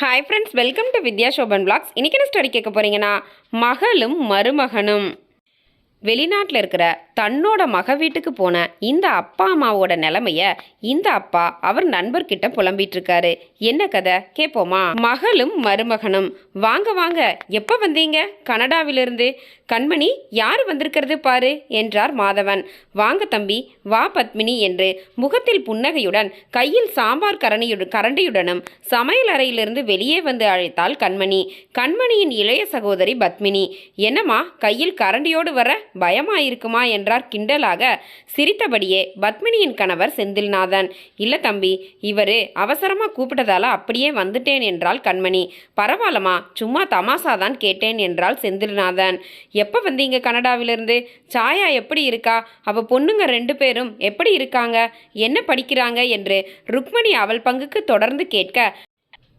Hi friends welcome to Vidya Sobhan vlogs இன்றைக்கி என்ன story கேட்க போகிறீங்கன்னா மகளும் மருமகனும். வெளிநாட்டில் இருக்கிற தன்னோட மக வீட்டுக்கு போன இந்த அப்பா அம்மாவோட நிலைமைய இந்த அப்பா அவர் நண்பர்கிட்ட புலம்பிட்டு இருக்காரு என்ன கதை? கேட்போமா மகளும் மருமகனும். வாங்க வாங்க. எப்போ வந்தீங்க? கனடாவிலிருந்து. கண்மணி யார் வந்திருக்கிறது பாரு? என்றார் மாதவன். வாங்க தம்பி. வா பத்மினி என்று முகத்தில் புன்னகையுடன் கையில் சாம்பார் கரணியுடன் கரண்டியுடனும் சமையல் அறையிலிருந்து வெளியே வந்து அழைத்தாள் கண்மணி. கண்மணியின் இளைய சகோதரி பத்மினி. என்னம்மா? கையில் கரண்டியோடு வர பயமா இருக்குமா? என்றார் கிண்டலாக. சிரித்தபடியே பத்மினியின் கணவர் செந்தில்நாதன். இல்லை தம்பி இவரு அவசரமாக கூப்பிட்டதால அப்படியே வந்துட்டேன் என்றாள் கண்மணி. பரவாயில்லம்மா சும்மா தமாசாதான் கேட்டேன் என்றாள் செந்தில்நாதன். எப்போ வந்தீங்க கனடாவிலிருந்து? சாயா எப்படி இருக்கா? அவ பொண்ணுங்க ரெண்டு பேரும் எப்படி இருக்காங்க? என்ன படிக்கிறாங்க? என்று ருக்மணி அவள் பங்குக்கு தொடர்ந்து கேட்க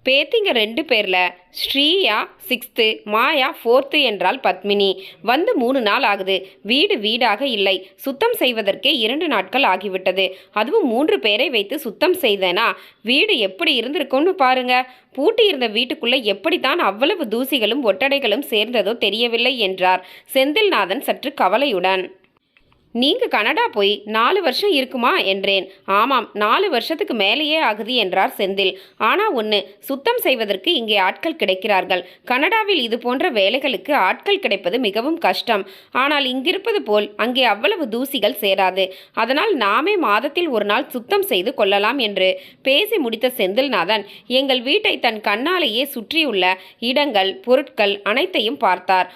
பேத்திங்க ரெண்டு பேரில் ஸ்ரீயா சிக்ஸ்த்து மாயா ஃபோர்த்து என்றால் பத்மினி. வந்து மூணு நாள் ஆகுது. வீடு வீடாக இல்லை. சுத்தம் செய்வதற்கே இரண்டு நாட்கள் ஆகிவிட்டது. அதுவும் மூன்று பேரை வைத்து சுத்தம் செய்தேனா? வீடு எப்படி இருந்திருக்கும்னு பாருங்க. பூட்டி இருந்த வீட்டுக்குள்ளே எப்படித்தான் அவ்வளவு தூசிகளும் ஒட்டடைகளும் சேர்ந்ததோ தெரியவில்லை என்றார். செந்தில்நாதன் சற்று கவலையுடன். நீங்கள் கனடா போய் நாலு வருஷம் இருக்குமா என்றேன். ஆமாம் நாலு வருஷத்துக்கு மேலேயே ஆகுது என்றார் செந்தில். ஆனால் ஒன்று சுத்தம் செய்வதற்கு இங்கே ஆட்கள் கிடைக்கிறார்கள். கனடாவில் இது போன்ற வேலைகளுக்கு ஆட்கள் கிடைப்பது மிகவும் கஷ்டம். ஆனால் இங்கிருப்பது போல் அங்கே அவ்வளவு தூசிகள் சேராது. அதனால் நாமே மாதத்தில் ஒரு நாள் சுத்தம் செய்து கொள்ளலாம் என்று பேசி முடித்த செந்தில்நாதன் எங்கள் வீட்டை தன் கண்ணாலேயே சுற்றியுள்ள இடங்கள் பொருட்கள் அனைத்தையும் பார்த்தார்.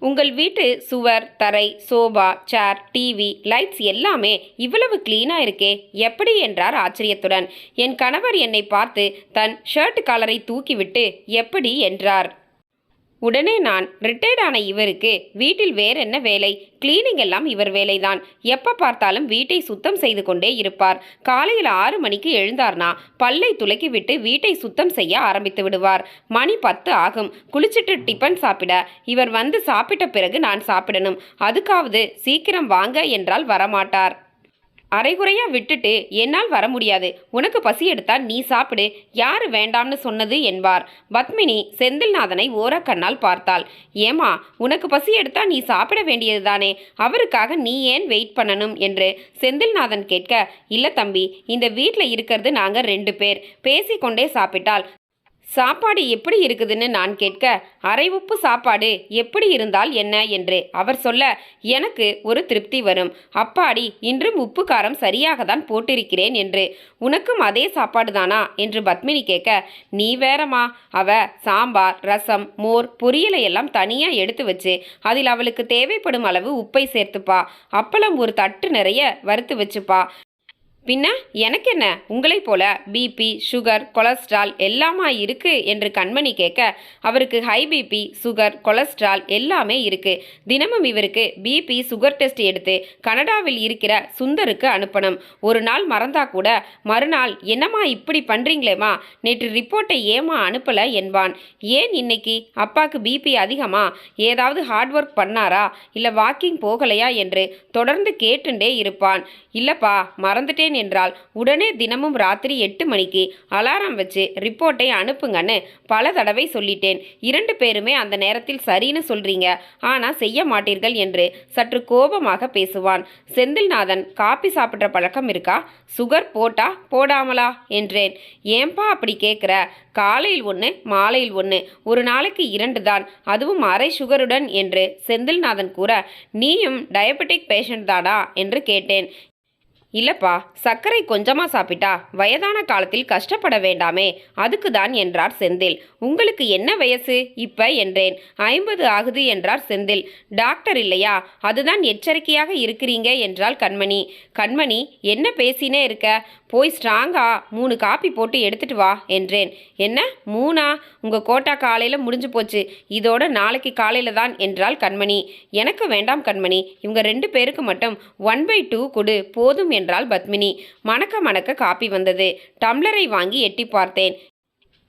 உங்கள் வீட்டு சுவர் தரை சோபா சேர் டிவி லைட்ஸ் எல்லாமே இவ்வளவு கிளீனாக இருக்கே. எப்படி என்றார் ஆச்சரியத்துடன். என் கணவர் என்னை பார்த்து தன் ஷர்ட் காலரை தூக்கிவிட்டு எப்படி? என்றார். உடனே நான் ரிட்டையர்ட் ஆன இவருக்கு வீட்டில் வேற என்ன வேலை? கிளீனிங் எல்லாம் இவர் வேலைதான். எப்போ பார்த்தாலும் வீட்டை சுத்தம் செய்து கொண்டே இருப்பார். காலையில் ஆறு மணிக்கு எழுந்தார்னா பல்லை துலக்கி விட்டு வீட்டை சுத்தம் செய்ய ஆரம்பித்து விடுவார். மணி பத்து ஆகும். குளிச்சிட்டு டிபன் சாப்பிட. இவர் வந்து சாப்பிட்ட பிறகு நான் சாப்பிடணும். அதுக்காவது சீக்கிரம் வாங்க என்றால் வரமாட்டார். அரைகுறையா விட்டுட்டு என்னால் வர முடியாது. உனக்கு பசி எடுத்தால் நீ சாப்பிடு. யாரு வேண்டாம்னு சொன்னது என்பார். பத்மினி செந்தில்நாதனை ஓரக்கண்ணால் பார்த்தாள். ஏமா உனக்கு பசி எடுத்தா நீ சாப்பிட வேண்டியதுதானே? அவருக்காக நீ ஏன் வெயிட் பண்ணணும் என்று செந்தில்நாதன் கேட்க இல்ல தம்பி இந்த வீட்டில் இருக்கிறது நாங்கள் ரெண்டு பேர். பேசிக்கொண்டே சாப்பிட்டால் சாப்பாடு எப்படி இருக்குதுன்னு நான் கேட்க அரை உப்பு சாப்பாடு எப்படி இருந்தால் என்ன? என்று அவர் சொல்ல எனக்கு ஒரு திருப்தி வரும். அப்பாடி இன்றும் உப்பு காரம் சரியாக தான் போட்டிருக்கிறேன் என்று. உனக்கும் அதே சாப்பாடு தானா? என்று பத்மினி கேட்க நீ வேறமா அவ சாம்பார் ரசம் மோர் பொரியலை எல்லாம் தனியாக எடுத்து வச்சு அதில் அவளுக்கு தேவைப்படும் அளவு உப்பை சேர்த்துப்பா. அப்பளம் ஒரு தட்டு நிறைய வறுத்து வச்சுப்பா. பின்ன எனக்கு என்ன உங்களைப் போல பிபி சுகர் கொலஸ்ட்ரால் எல்லாமா இருக்கு? என்று கண்மணி கேட்க அவருக்கு ஹை பிபி சுகர் கொலஸ்ட்ரால் எல்லாமே இருக்கு. தினமும் இவருக்கு பிபி சுகர் டெஸ்ட் எடுத்து கனடாவில் இருக்கிற சுந்தருக்கு அனுப்பணும். ஒரு நாள் மறந்தா கூட மறுநாள் என்னம்மா இப்படி பண்றீங்களேம்மா? நேற்று ரிப்போர்ட்டை ஏமா அனுப்பல என்பான். ஏன் இன்னைக்கு? அப்பாக்கு பிபி அதிகமா? ஏதாவது ஹார்ட் ஒர்க் பண்ணாரா? இல்லை வாக்கிங் போகலையா? என்று தொடர்ந்து கேட்டுண்டே இருப்பான். இல்லப்பா மறந்துட்டேன் என்றால் உடனே தினமும் ராத்திரி எட்டு மணிக்கு அலாரம் வச்சு ரிப்போர்ட்டை அனுப்புங்கன்னு பல தடவை சொல்லிட்டேன். இரண்டு பேருமே அந்த நேரத்தில் சரின்னு சொல்றீங்க. ஆனா செய்ய மாட்டீர்கள் என்று சற்று கோபமாக பேசுவான். செந்தில்நாதன் காப்பி சாப்பிட்ற பழக்கம் இருக்கா? சுகர் போட்டா போடாமலா? என்றேன். ஏன்பா அப்படி கேட்குற காலையில் ஒன்று மாலையில் ஒன்று ஒரு நாளைக்கு இரண்டு தான். அதுவும் அரை சுகருடன் என்று செந்தில்நாதன் கூற நீயும் டயபெட்டிக் பேஷண்ட் தானா? என்று கேட்டேன். இல்லப்பா சர்க்கரை கொஞ்சமா சாப்பிட்டா வயதான காலத்தில் கஷ்டப்பட வேண்டாமே அதுக்கு தான் என்றார் செந்தில். உங்களுக்கு என்ன வயசு? இப்ப என்றேன். ஐம்பது ஆகுது என்றார் செந்தில். டாக்டர் இல்லையா? அதுதான் எச்சரிக்கையாக இருக்கிறீங்க என்றாள் கண்மணி. கண்மணி என்ன பேசினே இருக்க? போய் ஸ்ட்ராங்கா? மூணு காப்பி போட்டு எடுத்துட்டு வா என்றேன். என்ன? மூணா? உங்க கோட்டா காலையில முடிஞ்சு போச்சு. இதோட நாளைக்கு காலையில தான் என்றாள் கண்மணி. எனக்கு வேண்டாம் கண்மணி. இவங்க ரெண்டு பேருக்கு மட்டும் ஒன் பை டூ கொடு. போதும் என்றாள் பத்மினி. மணக்க மணக்க காப்பி வந்தது. டம்ளரை வாங்கி எட்டி பார்த்தேன்.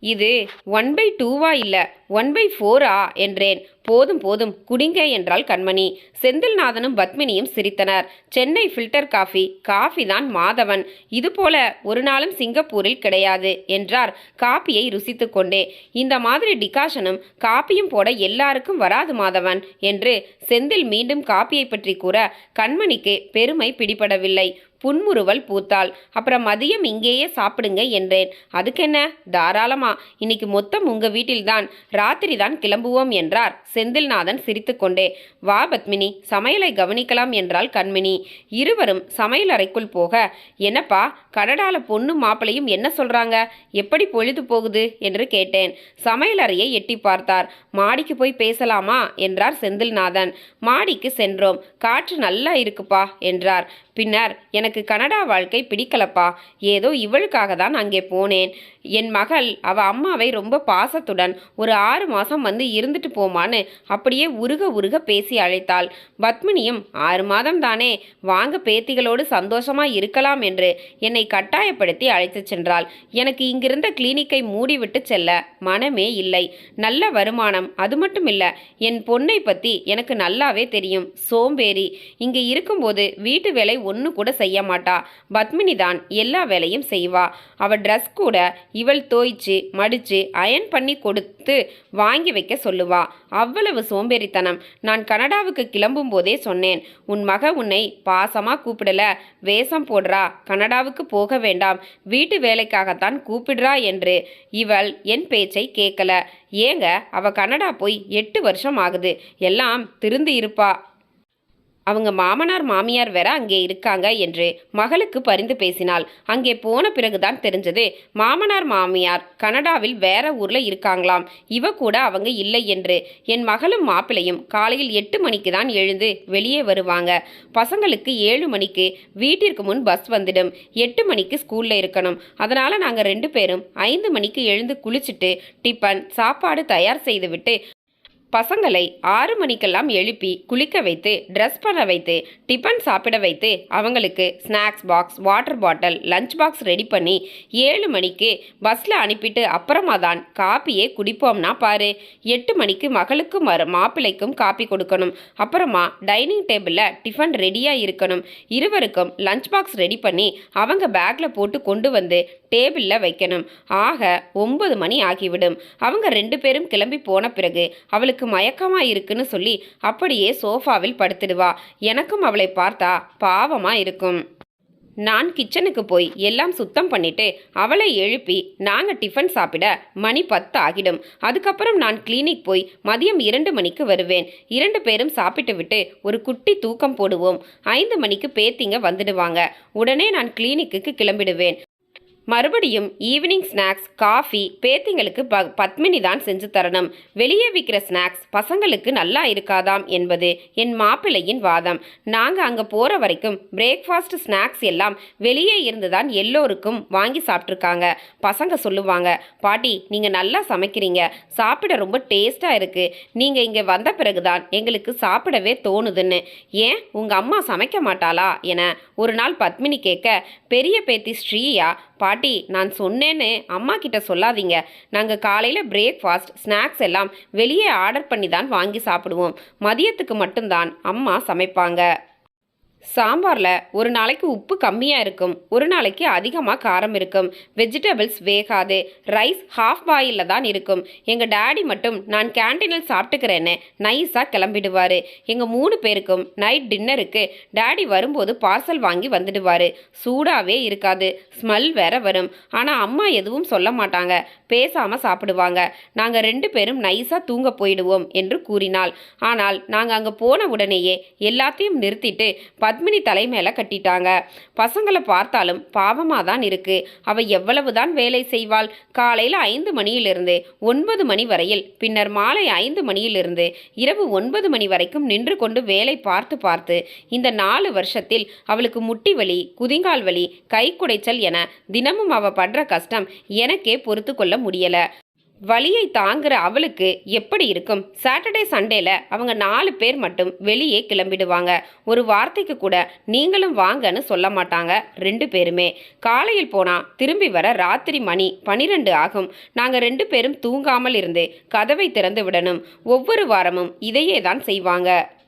இது ஒன் பை டூவா இல்லை ஒன் பை ஃபோரா என்றேன். போதும் போதும் குடிங்க என்றாள் கண்மணி. செந்தில்நாதனும் பத்மினியும் சிரித்தனர். சென்னை ஃபில்டர் காஃபி காஃபி தான் மாதவன். இதுபோல ஒரு நாளும் சிங்கப்பூரில் கிடையாது என்றார். காப்பியை ருசித்து கொண்டே. இந்த மாதிரி டிகாஷனும் காப்பியும் போட எல்லாருக்கும் வராது மாதவன் என்று செந்தில் மீண்டும் காப்பியை பற்றி கூற கண்மணிக்கு பெருமை பிடிபடவில்லை. புன்முறுவல் பூத்தாள் அப்புறம் மதியம் இங்கேயே சாப்பிடுங்க என்றேன். அதுக்கென்ன? தாராளமா. இன்னைக்கு மொத்தம் உங்க வீட்டில்தான் ராத்திரி தான் கிளம்புவோம் என்றார். செந்தில்நாதன் சிரித்துக்கொண்டே வா பத்மினி சமையலை கவனிக்கலாம் என்றாள் கண்மினி. இருவரும் சமையல் அறைக்குள் போக என்னப்பா கனடால பொண்ணு மாப்பிளையும் என்ன சொல்றாங்க? எப்படி பொழுது போகுது? என்று கேட்டேன். சமையல் அறையை எட்டி பார்த்தார். மாடிக்கு போய் பேசலாமா? என்றார் செந்தில்நாதன். மாடிக்கு சென்றோம். காற்று நல்லா இருக்குப்பா என்றார். பின்னர் எனக்கு கனடா வாழ்க்கை பிடிக்கலப்பா. ஏதோ இவளுக்காக தான் அங்கே போனேன். என் மகள் அவ அம்மாவை ரொம்ப பாசத்துடன் ஒரு ஆறு மாதம் வந்து இருந்துட்டு போமான்னு அப்படியே உருக உருக பேசி அழைத்தாள். பத்மினியும் ஆறு மாதம் தானே. வாங்க பேத்திகளோடு சந்தோஷமா இருக்கலாம் என்று என்னை கட்டாயப்படுத்தி அழைத்துச் சென்றாள். எனக்கு இங்கிருந்த கிளினிக்கை மூடிவிட்டு செல்ல மனமே இல்லை. நல்ல வருமானம். அது மட்டும் இல்லை என் பொண்ணை பத்தி எனக்கு நல்லாவே தெரியும். சோம்பேறி. இங்கே இருக்கும்போது வீட்டு வேலை ஒன்று கூட செய்ய மாட்டா. பத்மினி தான் எல்லா வேலையும் செய்வா. அவள் ட்ரெஸ் கூட இவள் தோய்ச்சி மடித்து அயன் பண்ணி கொடுத்து வாங்கி வைக்க சொல்லுவா. அவ்வளவு சோம்பேறித்தனம். நான் கனடாவுக்கு கிளம்பும் போதே சொன்னேன். உன் மக உன்னை பாசமாக கூப்பிடல. வேஷம் போடுறா. கனடாவுக்கு போக வேண்டாம். வீட்டு வேலைக்காகத்தான் கூப்பிடுறா என்று இவள் என் பேச்சை கேட்கல ஏங்க அவ கனடா போய் எட்டு வருஷம் ஆகுது. எல்லாம் திருந்து இருப்பா. அவங்க மாமனார் மாமியார் வேற அங்கே இருக்காங்க என்று மகளுக்கு பரிந்து பேசினாள். அங்கே போன பிறகுதான் தெரிஞ்சது மாமனார் மாமியார் கனடாவில் வேற ஊர்ல இருக்காங்களாம். இவ கூட அவங்க இல்லை என்று. என் மகளும் மாப்பிளையும் காலையில் எட்டு மணிக்கு தான் எழுந்து வெளியே வருவாங்க. பசங்களுக்கு ஏழு மணிக்கு வீட்டிற்கு முன் பஸ் வந்துடும். எட்டு மணிக்கு ஸ்கூல்ல இருக்கணும். அதனால நாங்கள் ரெண்டு பேரும் ஐந்து மணிக்கு எழுந்து குளிச்சுட்டு டிஃபன் சாப்பாடு தயார் செய்துவிட்டு பசங்களை ஆறு மணிக்கெல்லாம் எழுப்பி குளிக்க வைத்து ட்ரெஸ் பண்ண வைத்து டிஃபன் சாப்பிட வைத்து அவங்களுக்கு snacks box water bottle lunch box ready பண்ணி ஏழு மணிக்கு பஸ்ஸில் அனுப்பிட்டு அப்புறமா தான் காப்பியே குடிப்போம்னா பாரு. எட்டு மணிக்கு மகளுக்கும் மறு மாப்பிள்ளைக்கும் காப்பி கொடுக்கணும். அப்புறமா டைனிங் டேபிளில் டிஃபன் ரெடியாக இருக்கணும். இருவருக்கும் லஞ்ச் பாக்ஸ் ரெடி பண்ணி அவங்க பேக்கில் போட்டு கொண்டு வந்து டேபிளில் வைக்கணும். ஆக ஒன்பது மணி ஆகிவிடும். அவங்க ரெண்டு பேரும் கிளம்பி போன பிறகு அவளுக்கு மயக்கமாக இருக்குன்னு சொல்லி அப்படியே சோஃபாவில் படுத்துடுவா. எனக்கும் அவளை பார்த்தா பாவமாக இருக்கும். நான் கிச்சனுக்கு போய் எல்லாம் சுத்தம் பண்ணிட்டு அவளை எழுப்பி நாங்கள் டிஃபன் சாப்பிட மணி பத்து ஆகிடும். அதுக்கப்புறம் நான் கிளினிக் போய் மதியம் இரண்டு மணிக்கு வருவேன். இரண்டு பேரும் சாப்பிட்டு விட்டு ஒரு குட்டி தூக்கம் போடுவோம். ஐந்து மணிக்கு பேத்திங்க வந்துடுவாங்க. உடனே நான் கிளினிக்கு கிளம்பிடுவேன். மறுபடியும் ஈவினிங் ஸ்நாக்ஸ் காஃபி பேத்திங்களுக்கு ப பத்மினி தான் செஞ்சு தரணும். வெளியே விற்கிற ஸ்நாக்ஸ் பசங்களுக்கு நல்லா இருக்காதாம் என்பது என் மாப்பிள்ளையின் வாதம். நாங்கள் அங்கே போகிற வரைக்கும் பிரேக்ஃபாஸ்ட் ஸ்நாக்ஸ் எல்லாம் வெளியே இருந்து தான் எல்லோருக்கும் வாங்கி சாப்பிட்ருக்காங்க பசங்க சொல்லுவாங்க பாட்டி நீங்கள் நல்லா சமைக்கிறீங்க. சாப்பிட ரொம்ப டேஸ்ட்டாக இருக்குது நீங்கள் இங்கே வந்த பிறகுதான் எங்களுக்கு சாப்பிடவே தோணுதுன்னு. ஏன் உங்கள் அம்மா சமைக்க மாட்டாளா? என ஒரு நாள் பத்மினி கேட்க பெரிய பேத்தி ஸ்ரீயா பாட்டி நான் சொன்னேன்னு அம்மா கிட்ட சொல்லாதீங்க. நாங்கள் காலையில் பிரேக்ஃபாஸ்ட் ஸ்நாக்ஸ் எல்லாம் வெளியே ஆர்டர் பண்ணி தான் வாங்கி சாப்பிடுவோம். மதியத்துக்கு மட்டும்தான் அம்மா சமைப்பாங்க. சாம்பாரில் ஒரு நாளைக்கு உப்பு கம்மியாக இருக்கும் ஒரு நாளைக்கு அதிகமாக காரம் இருக்கும். வெஜிடபிள்ஸ் வேகாது ரைஸ் ஹாஃப் பாயிலில் தான் இருக்கும். எங்கள் டேடி மட்டும் நான் கேன்டீனில் சாப்பிட்டுக்கிறேன்னு நைஸாக கிளம்பிடுவார். எங்கள் மூணு பேருக்கும் நைட் டின்னருக்கு டேடி வரும்போது பார்சல் வாங்கி வந்துடுவார். சூடாகவே இருக்காது ஸ்மெல் வேற வரும். ஆனால் அம்மா எதுவும் சொல்ல மாட்டாங்க பேசாமல் சாப்பிடுவாங்க. நாங்கள் ரெண்டு பேரும் நைஸாக தூங்க போயிடுவோம் என்று கூறினாள். ஆனால் நாங்கள் அங்கே போன உடனேயே எல்லாத்தையும் நிறுத்திட்டு பத்மினி தலை மேலே கட்டிட்டாங்க. பசங்களை பார்த்தாலும் பாவமாக தான் இருக்கு. அவ எவ்வளவு தான் வேலை செய்வாள். காலையில் ஐந்து மணியிலிருந்து ஒன்பது மணி வரையில் பின்னர் மாலை ஐந்து மணியிலிருந்து இரவு ஒன்பது மணி வரைக்கும் நின்று கொண்டு வேலை பார்த்து பார்த்து இந்த நாலு வருஷத்தில் அவளுக்கு முட்டி வலி குதிங்கால் வலி கை குடைச்சல் என தினமும் அவ படுற கஷ்டம் எனக்கே பொறுத்து கொள்ள முடியல. வழியை தாங்குற அவளுக்கு எப்படி இருக்கும்? சாட்டர்டே சண்டேல அவங்க நாலு பேர் மட்டும் வெளியே கிளம்பிடுவாங்க. ஒரு வார்த்தைக்கு கூட நீங்களும் வாங்கன்னு சொல்ல மாட்டாங்க ரெண்டு பேருமே. காலையில் போனா திரும்பி வர ராத்திரி மணி பனிரெண்டு ஆகும். நாங்க ரெண்டு பேரும் தூங்காமல் இருந்து கதவை திறந்து விடணும். ஒவ்வொரு வாரமும் இதையே தான் செய்வாங்க.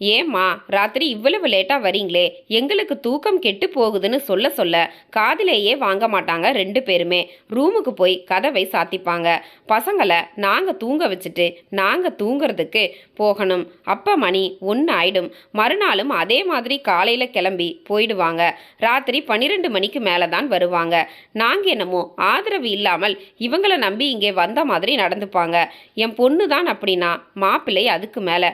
ஏம்மா ராத்திரி இவ்வளவு லேட்டா வரீங்களே எங்களுக்கு தூக்கம் கெட்டு போகுதுன்னு சொல்ல சொல்ல காதிலேயே வாங்க மாட்டாங்க ரெண்டு பேருமே. ரூமுக்கு போய் கதவை சாத்திப்பாங்க. பசங்களை நாங்க தூங்க வச்சுட்டு நாங்க தூங்குறதுக்கு போகணும். அப்ப மணி ஒன்று ஆயிடும். மறுநாளும் அதே மாதிரி காலையில கிளம்பி போயிடுவாங்க. ராத்திரி பன்னிரெண்டு மணிக்கு மேலே தான் வருவாங்க. நாங்க என்னமோ ஆதரவு இல்லாமல் இவங்களை நம்பி இங்கே வந்த மாதிரி நடந்துப்பாங்க. என் பொண்ணு தான் அப்படின்னா மாப்பிள்ளை அதுக்கு மேலே.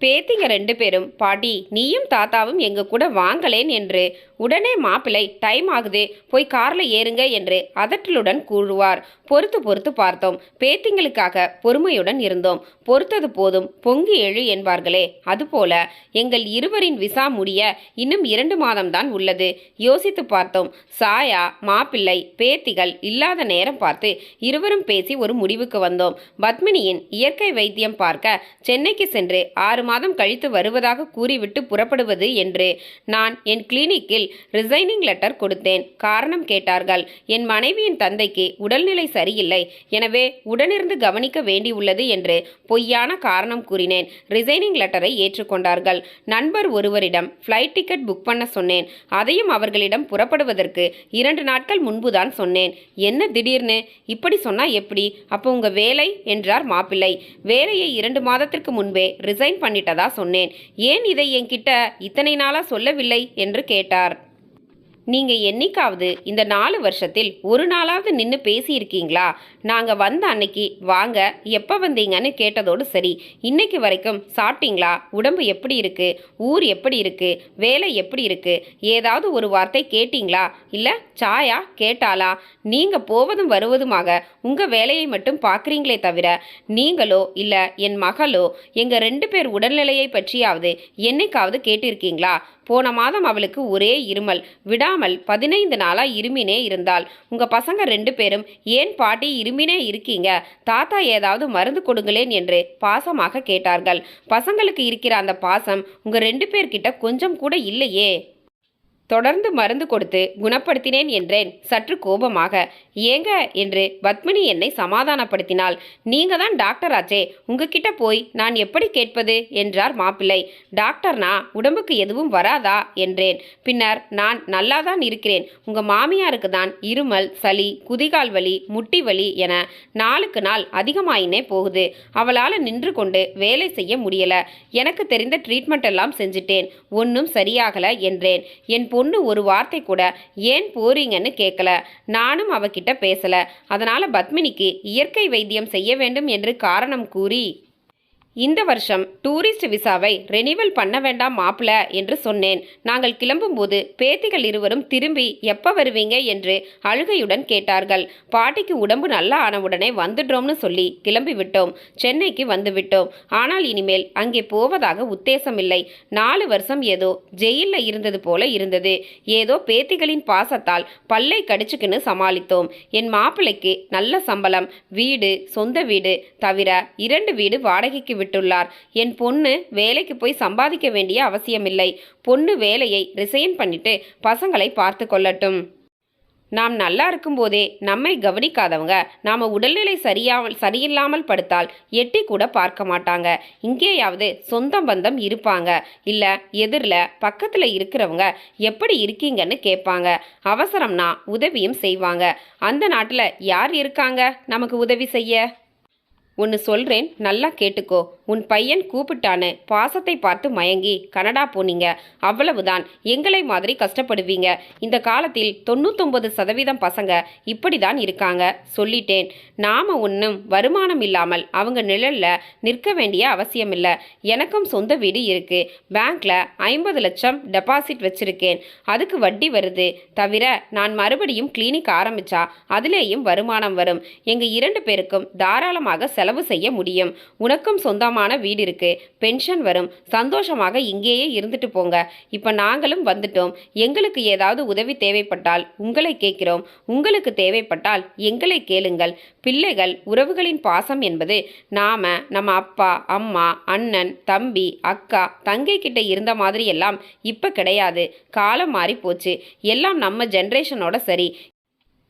பேத்திங்க ரெண்டு பேரும் பாட்டி நீயும் தாத்தாவும் எங்க கூட வாங்கலேன் என்று உடனே மாப்பிள்ளை டைம் ஆகுது போய் கார்ல ஏறுங்க என்று அதட்டலுடன் கூறுவார். பொறுத்து பொறுத்து பார்த்தோம். பேத்திங்களுக்காக பொறுமையுடன் இருந்தோம். பொறுத்தது போதும் பொங்கி எழு என்பார்களே அதுபோல எங்கள் இருவரின் விசா முடிய இன்னும் இரண்டு மாதம்தான் உள்ளது. யோசித்து பார்த்தோம். சாயா மாப்பிள்ளை பேத்திகள் இல்லாத நேரம் பார்த்து இருவரும் பேசி ஒரு முடிவுக்கு வந்தோம். பத்மினியின் இயற்கை வைத்தியம் பார்க்க சென்னைக்கு சென்று ஆறு மாதம் கழித்து வருவதாக கூறிவிட்டு புறப்படுவது என்று நான் என் கிளினிக்கில் ரிசைனிங் லெட்டர் கொடுத்தேன். காரணம் கேட்டார்கள். என் மனைவியின் தந்தைக்கு உடல்நிலை சரியில்லை. எனவே உடனிருந்து கவனிக்க வேண்டியுள்ளது என்று பொய்யான காரணம் கூறினேன். ரிசைனிங் லெட்டரை ஏற்றுக்கொண்டார்கள். நண்பர் ஒருவரிடம் ஃப்ளைட் டிக்கெட் புக் பண்ண சொன்னேன். அதையும் அவர்களிடம் புறப்படுவதற்கு இரண்டு நாட்கள் முன்புதான் சொன்னேன். என்ன திடீர்னு? இப்படி சொன்னா எப்படி? அப்போ உங்க வேலை? என்றார் மாப்பிள்ளை. வேலையை இரண்டு மாதத்திற்கு முன்பே ரிசைன் பண்ணிட்டதா சொன்னேன். ஏன் இதை என்கிட்ட இத்தனை நாளா சொல்லவில்லை? என்று கேட்டார். நீங்க என்னைக்காவது இந்த நாலு வருஷத்தில் ஒரு நாளாவது நின்று பேசியிருக்கீங்களா? நாங்க வந்த அன்னைக்கு வாங்க எப்போ வந்தீங்கன்னு கேட்டதோடு சரி. இன்னைக்கு வரைக்கும் சாப்பிட்டீங்களா? உடம்பு எப்படி இருக்கு? ஊர் எப்படி இருக்கு? வேலை எப்படி இருக்கு? ஏதாவது ஒரு வார்த்தை கேட்டீங்களா? இல்ல சாயா? கேட்டாளா? நீங்க போவதும் வருவதுமாக உங்க வேலையை மட்டும் பார்க்குறீங்களே தவிர நீங்களோ இல்ல என் மகளோ எங்க ரெண்டு பேர் உடல்நிலையை பற்றியாவது என்னைக்காவது கேட்டிருக்கீங்களா? போன மாதம் அவளுக்கு ஒரே இருமல். விடாமல் பதினைந்து நாளாக இருமினே இருந்தாள். உங்கள் பசங்க ரெண்டு பேரும் ஏன் பாட்டி இருமினே இருக்கீங்க? தாத்தா ஏதாவது மருந்து கொடுங்களேன் என்று பாசமாக கேட்டார்கள். பசங்களுக்கு இருக்கிற அந்த பாசம் உங்கள் ரெண்டு பேர்கிட்ட கொஞ்சம் கூட இல்லையே. தொடர்ந்து மருந்து கொடுத்து குணப்படுத்தினேன் என்றேன் சற்று கோபமாக. ஏங்க என்று பத்மினி என்னை சமாதானப்படுத்தினாள். நீங்க தான் டாக்டர் ஆச்சே உங்ககிட்ட போய் நான் எப்படி கேட்பது என்றார் மாப்பிள்ளை. டாக்டர்னா உடம்புக்கு எதுவும் வராதா என்றேன். பின்னர் நான் நல்லாதான் இருக்கிறேன். உங்க மாமியாருக்கு தான் இருமல் சளி குதிகால் வலி முட்டி வலி என நாளுக்கு நாள் அதிகமாயினே போகுது. அவளால் நின்று கொண்டு வேலை செய்ய முடியல. எனக்கு தெரிந்த ட்ரீட்மெண்ட் எல்லாம் செஞ்சிட்டேன். ஒன்றும் சரியாகல என்றேன். என் பொண்ணு ஒரு வார்த்தை கூட ஏன் போறீங்கன்னு கேட்கல நானும் அவகிட்ட பேசல. அதனால பத்மினிக்கு இயற்கை வைத்தியம் செய்ய வேண்டும் என்று காரணம் கூறி இந்த வருஷம் டூரிஸ்ட் விசாவை ரெனிவல் பண்ண வேண்டாம் மாப்பிள என்று சொன்னேன். நாங்கள் கிளம்பும்போது பேத்திகள் இருவரும் திரும்பி எப்போ வருவீங்க என்று அழுகையுடன் கேட்டார்கள். பாட்டிக்கு உடம்பு நல்லா ஆனவுடனே வந்துடுறோம்னு சொல்லி கிளம்பி விட்டோம். சென்னைக்கு வந்துவிட்டோம் ஆனால் இனிமேல் அங்கே போவதாக உத்தேசம் இல்லை நாலு வருஷம் ஏதோ ஜெயிலில் இருந்தது போல இருந்தது. ஏதோ பேத்திகளின் பாசத்தால் பல்லை கடிச்சுக்கின்னு சமாளித்தோம். என் மாப்பிள்ளைக்கு நல்ல சம்பளம் வீடு சொந்த வீடு தவிர இரண்டு வீடு வாடகைக்கு விட்டுள்ளார். என் பொண்ணு வேலைக்கு போய் சம்பாதிக்க வேண்டிய அவசியமில்லை. பொண்ணு வேலையை ரிசைன் பண்ணிட்டு பசங்களை பார்த்து கொள்ளட்டும். நாம் நல்லா இருக்கும்போதே நம்மை கவனிக்காதவங்க நாம் உடல்நிலை சரியாமல் சரியில்லாமல் படுத்தால் எட்டி கூட பார்க்க மாட்டாங்க. இங்கேயாவது சொந்தம் பந்தம் இருப்பாங்க. இல்லை எதிரில் பக்கத்தில் இருக்கிறவங்க எப்படி இருக்கீங்கன்னு கேட்பாங்க. அவசரம்னா உதவியும் செய்வாங்க. அந்த நாட்டில் யார் இருக்காங்க நமக்கு உதவி செய்ய? ஒன்று சொல்கிறேன் நல்லா கேட்டுக்கோ. உன் பையன் கூப்பிட்டான்னு பாசத்தை பார்த்து மயங்கி கனடா போனீங்க. அவ்வளவுதான். எங்களை மாதிரி கஷ்டப்படுவீங்க. இந்த காலத்தில் தொண்ணூத்தொம்பது சதவீதம் பசங்க இப்படி தான் இருக்காங்க சொல்லிட்டேன். நாம ஒன்றும் வருமானம் இல்லாமல் அவங்க நிழல்ல நிற்க வேண்டிய அவசியம் இல்லை எனக்கும் சொந்த வீடு இருக்கு. பேங்க்ல ஐம்பது லட்சம் டெபாசிட் வச்சிருக்கேன். அதுக்கு வட்டி வருது. தவிர நான் மறுபடியும் கிளினிக் ஆரம்பிச்சா அதுலேயும் வருமானம் வரும். எங்க இரண்டு பேருக்கும் தாராளமாக செலவு செய்ய முடியும். உனக்கும் சொந்தமாக சொந்தமான வீடு இருக்கு. பென்ஷன் வரும். சந்தோஷமாக இங்கேயே இருந்துட்டு போங்க. இப்போ நாங்களும் வந்துட்டோம். எங்களுக்கு ஏதாவது உதவி தேவைப்பட்டால் உங்களை கேட்கிறோம். உங்களுக்கு தேவைப்பட்டால் எங்களை கேளுங்கள். பிள்ளைகள் உறவுகளின் பாசம் என்பது நாம நம்ம அப்பா அம்மா அண்ணன் தம்பி அக்கா தங்கை கிட்ட இருந்த மாதிரி எல்லாம் இப்போ கிடையாது. காலம் மாறி போச்சு எல்லாம் நம்ம ஜென்ரேஷனோட சரி.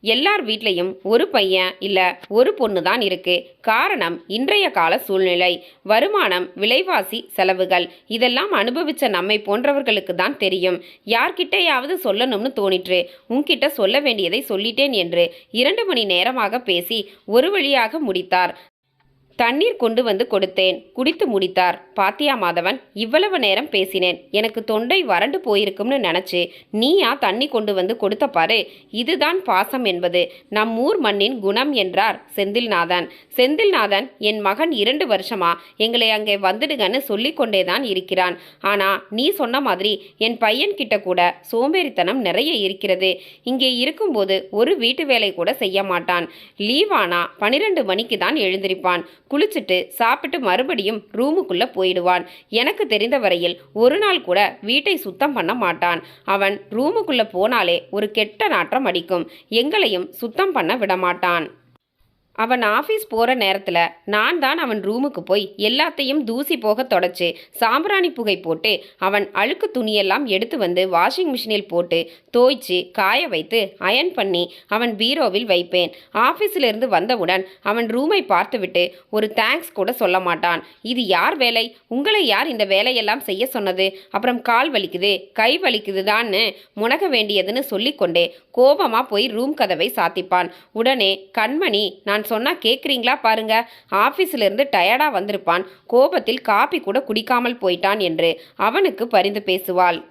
எல்லார் வீட்லேயும் ஒரு பையன் இல்லை ஒரு பொண்ணு தான் இருக்கு. காரணம் இன்றைய கால சூழ்நிலை. வருமானம் விலைவாசி செலவுகள் இதெல்லாம் அனுபவிச்ச நம்மை போன்றவர்களுக்கு தான் தெரியும். யார்கிட்டையாவது சொல்லணும்னு தோணிற்று. உன்கிட்ட சொல்ல வேண்டியதை சொல்லிட்டேன் என்று இரண்டு மணி நேரமாக பேசி ஒரு வழியாக முடித்தார். தண்ணீர் கொண்டு வந்து கொடுத்தேன். குடித்து முடித்தார். பாத்தியா மாதவன் இவ்வளவு நேரம் பேசினேன். எனக்கு தொண்டை வறண்டு போயிருக்கும்னு நினச்சி நீயா தண்ணி கொண்டு வந்து கொடுத்த பாரு. இதுதான் பாசம் என்பது. நம் ஊர் மண்ணின் குணம் என்றார் செந்தில்நாதன். செந்தில்நாதன் என் மகன் இரண்டு வருஷமா எங்களை அங்கே வந்துடுங்கன்னு சொல்லிக் கொண்டேதான் இருக்கிறான். ஆனா நீ சொன்ன மாதிரி என் பையன் கிட்ட கூட சோம்பேறித்தனம் நிறைய இருக்கிறது. இங்கே இருக்கும்போது ஒரு வீட்டு வேலை கூட செய்ய மாட்டான். லீவானா பனிரெண்டு மணிக்கு தான் எழுந்திருப்பான். குளிச்சுட்டு சாப்பிட்டு மறுபடியும் ரூமுக்குள்ளே போயிடுவான். எனக்கு தெரிந்த வரையில் ஒரு நாள் கூட வீட்டை சுத்தம் பண்ண மாட்டான். அவன் ரூமுக்குள்ளே போனாலே ஒரு கெட்ட நாற்றம் அடிக்கும். எங்களையும் சுத்தம் பண்ண விடமாட்டான். அவன் ஆஃபீஸ் போகிற நேரத்தில் நான் தான் அவன் ரூமுக்கு போய் எல்லாத்தையும் தூசி போக தொடச்சி சாம்பிராணி புகை போட்டு அவன் அழுக்கு துணியெல்லாம் எடுத்து வந்து வாஷிங் மிஷினில் போட்டு தோய்ச்சு காய வைத்து அயன் பண்ணி அவன் பீரோவில் வைப்பேன். ஆஃபீஸிலிருந்து வந்தவுடன் அவன் ரூமை பார்த்துவிட்டு ஒரு தேங்க்ஸ் கூட சொல்ல மாட்டான். இது யார் வேலை? உங்களை யார் இந்த வேலையெல்லாம் செய்ய சொன்னது? அப்புறம் கால் வலிக்குது கை வலிக்குது தான்னு முனக வேண்டியதுன்னு சொல்லிக்கொண்டே கோபமாக போய் ரூம் கதவை சாத்திப்பான். உடனே கண்மணி நான் சொன்னா கேட்குறீங்களா பாருங்க. ஆஃபீஸில் இருந்து டயர்டா வந்திருப்பான். கோபத்தில் காப்பி கூட குடிக்காமல் போயிட்டான் என்று அவனுக்கு பரிந்து பேசுவாள்.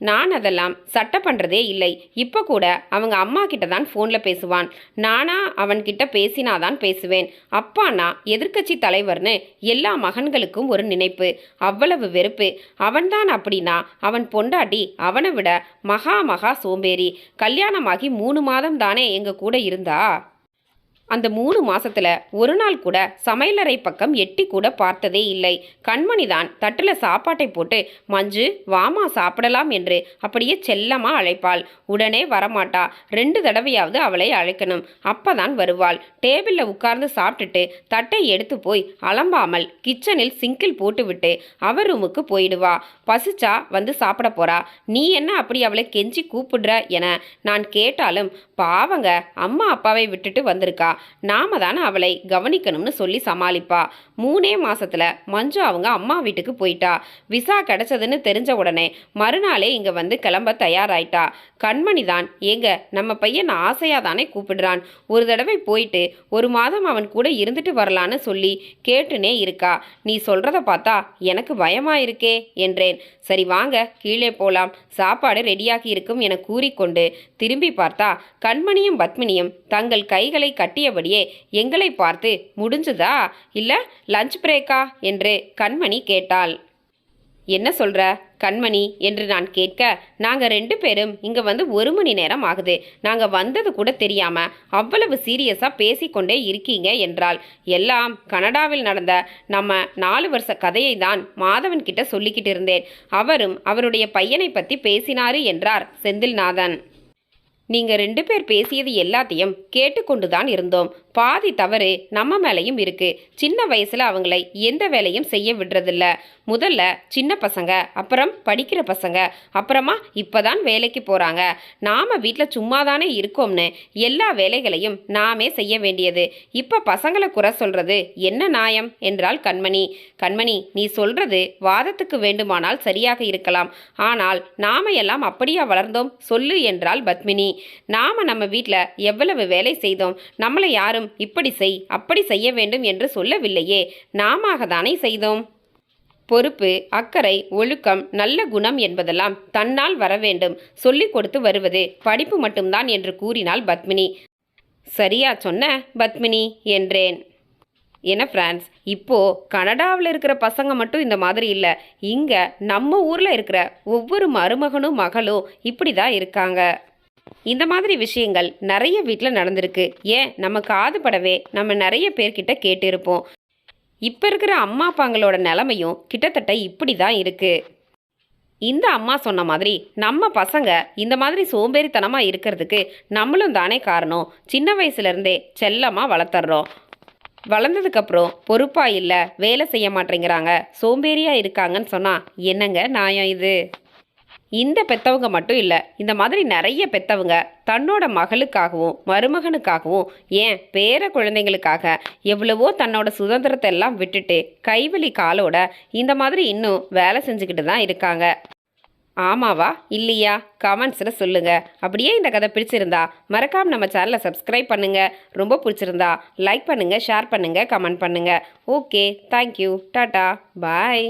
நான் அதெல்லாம் சட்டை பண்ணுறதே இல்லை. இப்போ கூட அவங்க அம்மா கிட்ட தான் ஃபோனில் பேசுவான். நானா அவன்கிட்ட பேசினாதான் பேசுவேன். அப்பானா எதிர்க்கட்சி தலைவர்னு எல்லா மகன்களுக்கும் ஒரு நினைப்பு. அவ்வளவு வெறுப்பு. அவன்தான் அப்படின்னா அவன் பொண்டாட்டி அவனை விட மகா மகா சோம்பேறி. கல்யாணமாகி மூணு மாதம் தானே எங்கள் கூட இருந்தா? அந்த மூணு மாசத்துல ஒரு நாள் கூட சமையலறை பக்கம் எட்டி கூட பார்த்ததே இல்லை. கண்மணி தான் தட்டுல சாப்பாட்டை போட்டு மஞ்சு வாமா சாப்பிடலாம் என்று அப்படியே செல்லமா அழைப்பாள். உடனே வரமாட்டா. ரெண்டு தடவையாவது அவளை அழைக்கணும். அப்பதான் வருவாள். டேபிள்ல உட்கார்ந்து சாப்பிட்டுட்டு தட்டை எடுத்து போய் அலம்பாமல் கிச்சனில் சிங்கில் போட்டுவிட்டு அவர் ரூமுக்கு போயிடுவா. பசிச்சா வந்து சாப்பிட போறா. நீ என்ன அப்படி அவளை கெஞ்சி கூப்பிடுற? என நான் கேட்டாலும் பாவங்க அம்மா அப்பாவை விட்டுட்டு வந்திருக்கா. நாம தானே அவளை கவனிக்கணும்னு சொல்லி சமாளிப்பா. மூணே மாசத்துல மஞ்சு அவங்க அம்மா வீட்டுக்கு போயிட்டா. விசா கிடைச்சதுன்னு தெரிஞ்ச உடனே மறுநாளே இங்க வந்து கிளம்ப தயாராயிட்டா. கண்மணி தான் ஏங்க நம்ம பையன் ஆசையா தானே கூப்பிடுறான். ஒரு தடவை போயிட்டு ஒரு மாதம் அவன் கூட இருந்துட்டு வரலான்னு சொல்லி கேட்டுனே இருக்கா. நீ சொல்றத பார்த்தா எனக்கு பயமா இருக்கே என்றேன். சரி வாங்க கீழே போலாம். சாப்பாடு ரெடியாகி இருக்கும் என கூறிக்கொண்டு திரும்பி பார்த்தா கண்மணியும் பத்மினியும் தங்கள் கைகளை கட்டிய கட்டியபடியே எங்களை பார்த்து முடிஞ்சுதா? இல்ல லஞ்ச் பிரேக்கா என்று கண்மணி கேட்டாள். என்ன சொல்ற கண்மணி? என்று நான் கேட்க நாங்க ரெண்டு பேரும் இங்க வந்து ஒரு மணி நேரம் ஆகுது. நாங்க வந்தது கூட தெரியாம அவ்வளவு சீரியஸா பேசிக்கொண்டே இருக்கீங்க என்றால் எல்லாம் கனடாவில் நடந்த நம்ம நாலு வருஷ கதையை தான் மாதவன் கிட்ட சொல்லிக்கிட்டு இருந்தேன். அவரும் அவருடைய பையனை பத்தி பேசினாரு என்றார் செந்தில்நாதன். நீங்கள் ரெண்டு பேர் பேசியது எல்லாத்தையும் கேட்டுக்கொண்டுதான் இருந்தோம். பாதி தவறு நம்ம மேலேயும் இருக்கு. சின்ன வயசுல அவங்களை எந்த வேலையும் செய்ய விடுறதில்ல. முதல்ல சின்ன பசங்க அப்புறம் படிக்கிற பசங்க அப்புறமா இப்பதான் வேலைக்கு போறாங்க. நாம வீட்டில் சும்மா தானே இருக்கோம்னு எல்லா வேலைகளையும் நாமே செய்ய வேண்டியது. இப்போ பசங்களை குறை சொல்றது என்ன நியாயம் என்றால் கண்மணி. கண்மணி நீ சொல்றது வாதத்துக்கு வேண்டுமானால் சரியாக இருக்கலாம். ஆனால் நாம எல்லாம் அப்படியா வளர்ந்தோம்? சொல்லு என்றால் பத்மினி. நாம நம்ம வீட்டில் எவ்வளவு வேலை செய்தோம்? நம்மளை யாரும் இப்படி செய் அப்படி செய்ய வேண்டும் என்று சொல்லவில்லையே. நாம தானே செய்தோம்? பொறுப்பு அக்கறை ஒழுக்கம் நல்ல குணம் என்பதெல்லாம் தன்னால் வர வேண்டும். சொல்லிக் கொடுத்து வருவது படிப்பு மட்டும்தான் என்று கூறினாள் பத்மினி. சரியா சொன்ன பத்மினி என்றேன். என ஃப்ரான்ஸ் இப்போ கனடாவில் இருக்கிற பசங்க மட்டும் இந்த மாதிரி இல்லை. இங்கே நம்ம ஊரில் இருக்கிற ஒவ்வொரு மருமகனும் மகளும் இப்படி தான் இருக்காங்க. இந்த மாதிரி விஷயங்கள் நிறைய வீட்டில் நடந்திருக்கு. ஏன்? நம்ம காது படவே நம்ம நிறைய பேர்கிட்ட கேட்டிருப்போம். இப்போ இருக்கிற அம்மா அப்பாங்களோட நிலமையும் கிட்டத்தட்ட இப்படி தான் இருக்குது இந்த அம்மா சொன்ன மாதிரி நம்ம பசங்க இந்த மாதிரி சோம்பேறித்தனமாக இருக்கிறதுக்கு நம்மளும் தானே காரணம். சின்ன வயசுலேருந்தே செல்லமாக வளர்த்துறோம் வளர்ந்ததுக்கப்புறம் பொறுப்பாக இல்லை வேலை செய்ய மாட்டேங்கிறாங்க. சோம்பேறியாக இருக்காங்கன்னு சொன்னால் என்னங்க நியாயம் இது? இந்த பெத்தவங்க மட்டும் இல்லை இந்த மாதிரி நிறைய பெத்தவங்க தன்னோட மகளுக்காகவும் மருமகனுக்காகவும் ஏன் பேர குழந்தைங்களுக்காக எவ்வளவோ தன்னோட சுதந்திரத்தை எல்லாம் விட்டுட்டு கைவலி காலோட இந்த மாதிரி இன்னும் வேலை செஞ்சுக்கிட்டு தான் இருக்காங்க. ஆமாவா? இல்லையா? கமெண்ட்ஸில் சொல்லுங்கள் அப்படியே இந்த கதை பிடிச்சிருந்தா மறக்காம நம்ம சேனலை சப்ஸ்கிரைப் பண்ணுங்கள் ரொம்ப பிடிச்சிருந்தா லைக் பண்ணுங்கள் ஷேர் பண்ணுங்கள் கமெண்ட் பண்ணுங்கள் ஓகே தேங்க்யூ டாட்டா. பாய்